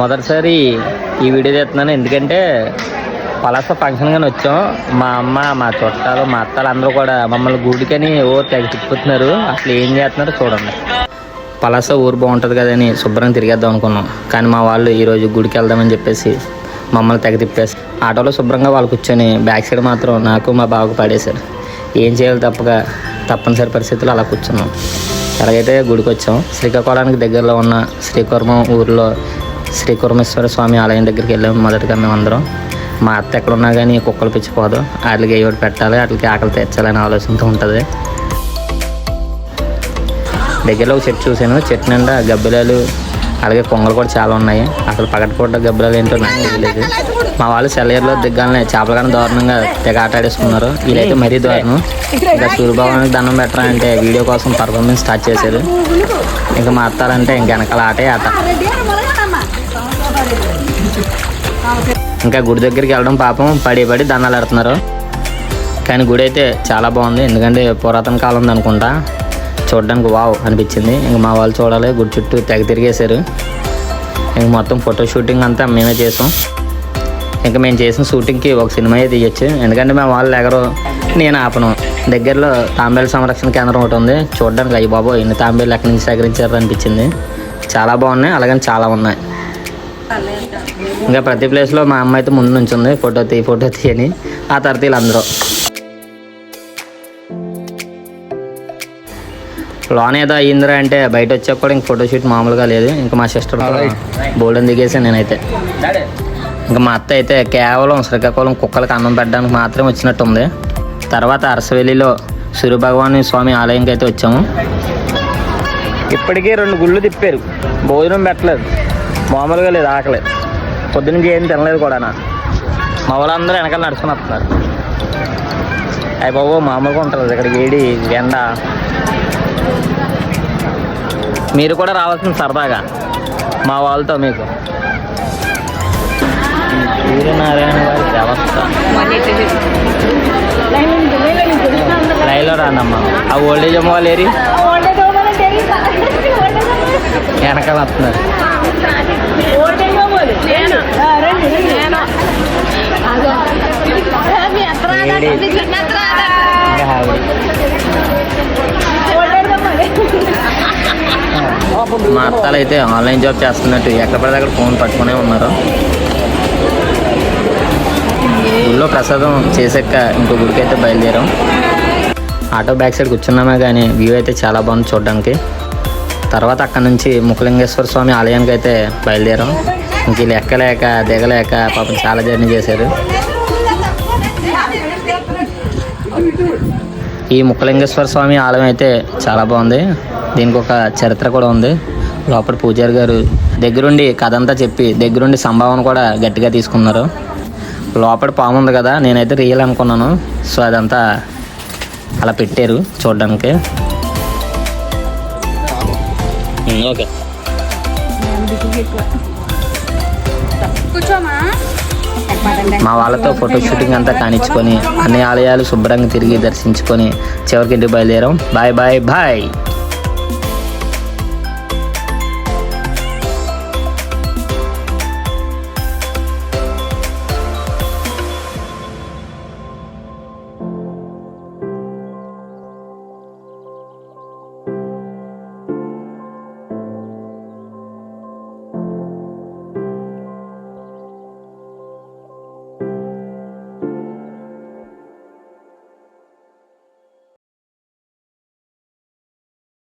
మొదటిసారి ఈ వీడియో చేస్తున్నాను. ఎందుకంటే పలాస ఫంక్షన్ కానీ వచ్చాం. మా అమ్మ మా చుట్టాలు మా అత్తలు అందరూ కూడా మమ్మల్ని గుడికని ఓ తెగ తిప్పుతున్నారు. అసలు ఏం చేస్తున్నారో చూడండి. పలాస ఊరు బాగుంటుంది కదని శుభ్రంగా తిరిగేద్దాం అనుకున్నాం. కానీ మా వాళ్ళు ఈరోజు గుడికి వెళ్దామని చెప్పేసి మమ్మల్ని తెగ తిప్పేసి ఆటోలో శుభ్రంగా వాళ్ళు కూర్చొని బ్యాక్ సైడ్ మాత్రం నాకు మా బావకు పడేశారు. ఏం చేయాలి తప్పగా తప్పనిసరి పరిస్థితుల్లో అలా కూర్చున్నాం. ఎలాగైతే గుడికి వచ్చాం శ్రీకాకుళానికి దగ్గరలో ఉన్న శ్రీకుర్మం ఊరిలో శ్రీ కురమేశ్వర స్వామి ఆలయం దగ్గరికి వెళ్ళాము మొదటగా మేమందరం. మా అత్త ఎక్కడ ఉన్నా కానీ కుక్కలు పిచ్చిపోదు. వాటికి ఏవి పెట్టాలి వాటికి ఆకలి తెచ్చాలని ఆలోచనతో ఉంటుంది. దగ్గరలో ఒక చెట్టు చూశాను. చెట్టు నిండా గబ్బిలాలు అలాగే కొంగలు కూడా చాలా ఉన్నాయి. అసలు పగటిపూట గబ్బిలాలు ఏంటో నాకు తెలియదు. మా వాళ్ళు సెలయర్లో దిగ్గాలనే చేపలు కానీ దారుణంగా తెగ ఆటాడేసుకున్నారు వీళ్ళైతే మరీ దారుణం. ఇంకా సూర్యభగవానికి దండం పెట్టరా అంటే వీడియో కోసం పర్ఫార్మెన్స్ స్టార్ట్ చేశారు. ఇంకా మా అత్తారంటే ఇంక వెనకాల ఆటే ఆట. ఇంకా గుడి దగ్గరికి వెళ్ళడం పాపం పడి పడి దండాలు ఆడుతున్నారు కానీ గుడి అయితే చాలా బాగుంది. ఎందుకంటే పురాతన కాలం అనుకుంటా. చూడడానికి వావ్ అనిపించింది. ఇంక మా వాళ్ళు చూడాలి. గుడి చుట్టూ తెగ తిరిగేశారు. ఇంక మొత్తం ఫోటో షూటింగ్ అంతా మేమే చేసాం. ఇంకా మేము చేసిన షూటింగ్కి ఒక సినిమా తీయచ్చు. ఎందుకంటే మేము వాళ్ళు ఎగరు నేను ఆపను. దగ్గరలో తాంబేలు సంరక్షణ కేంద్రం ఒకటి ఉంది. చూడడానికి అయ్యి బాబో ఇన్ని తాంబేలు ఎక్కడి నుంచి సేకరించారు అనిపించింది. చాలా బాగున్నాయి. అలాగని చాలా ఉన్నాయి. ఇంకా ప్రతి ప్లేస్లో మా అమ్మ అయితే ముందు నుంచి ఉంది. ఫోటో తీ ఫోటో తీయని ఆ తర్వాత వీళ్ళందరూ. లోన్ ఏదో అయ్యిందిరా అంటే బయట వచ్చాక కూడా ఇంక ఫోటో షూట్ మామూలుగా లేదు. ఇంకా మా సిస్టర్ బోల్డెన్ దిగేసాను నేనైతే. ఇంకా మా అత్త అయితే కేవలం శ్రీకాకుళం కుక్కలకు అన్నం పెట్టడానికి మాత్రమే వచ్చినట్టు ఉంది. తర్వాత అరసవెల్లిలో సూర్యభగవాని స్వామి ఆలయంకి అయితే వచ్చాము. ఇప్పటికే రెండు గుళ్ళు తిప్పారు. భోజనం పెట్టలేదు. మామూలుగా లేదు ఆకలి పొద్దునుంచి ఏం తినలేదు కూడా మా వాళ్ళందరూ వెనకాల నడుచుకుని వస్తున్నారు. అయ్యి బాబు మామూలుగా ఉంటుంది ఇక్కడ వేడి ఎండ. మీరు కూడా రావాల్సింది సరదాగా మా వాళ్ళతో మీకు. సూర్యనారాయణ గారి వ్యవస్థ. లైన్లో రాండమ్మా ఆ ఓల్డేజ్ అమ్మ వాళ్ళు ఏరి? వెనకాల వస్తున్నారు. మా అత్తలు అయితే ఆన్లైన్ జాబ్ చేస్తున్నట్టు ఎక్కడ పడితే అక్కడ ఫోన్ పట్టుకునే ఉన్నారు. గుళ్ళో ప్రసాదం చేసాక ఇంకో గుడికి అయితే బయలుదేరాం. ఆటో బ్యాక్ సైడ్ కూర్చున్నామే కానీ వ్యూ అయితే చాలా బాగుంది చూడడానికి. తర్వాత అక్కడ నుంచి ముఖలింగేశ్వర స్వామి ఆలయానికి అయితే బయలుదేరాం. ఇంక వీళ్ళు ఎక్కలేక దిగలేక పాపం చాలా జర్నీ చేశారు. ఈ ముక్కలింగేశ్వర స్వామి ఆలయం అయితే చాలా బాగుంది. దీనికి ఒక చరిత్ర కూడా ఉంది. లోపల పూజారి గారు దగ్గరుండి కథ అంతా చెప్పి దగ్గరుండి సంభావన కూడా గట్టిగా తీసుకున్నారు. లోపల పాము ఉంది కదా నేనైతే రియల్ అనుకున్నాను. సో అదంతా అలా పెట్టారు చూడడానికి. ఓకే. మా వాళ్ళతో ఫోటో షూటింగ్ అంతా కానిచ్చుకొని అన్ని ఆలయాలు శుభ్రంగా తిరిగి దర్శించుకొని చివరికి ఇంటికి బయలుదేరాం. Bye bye bye.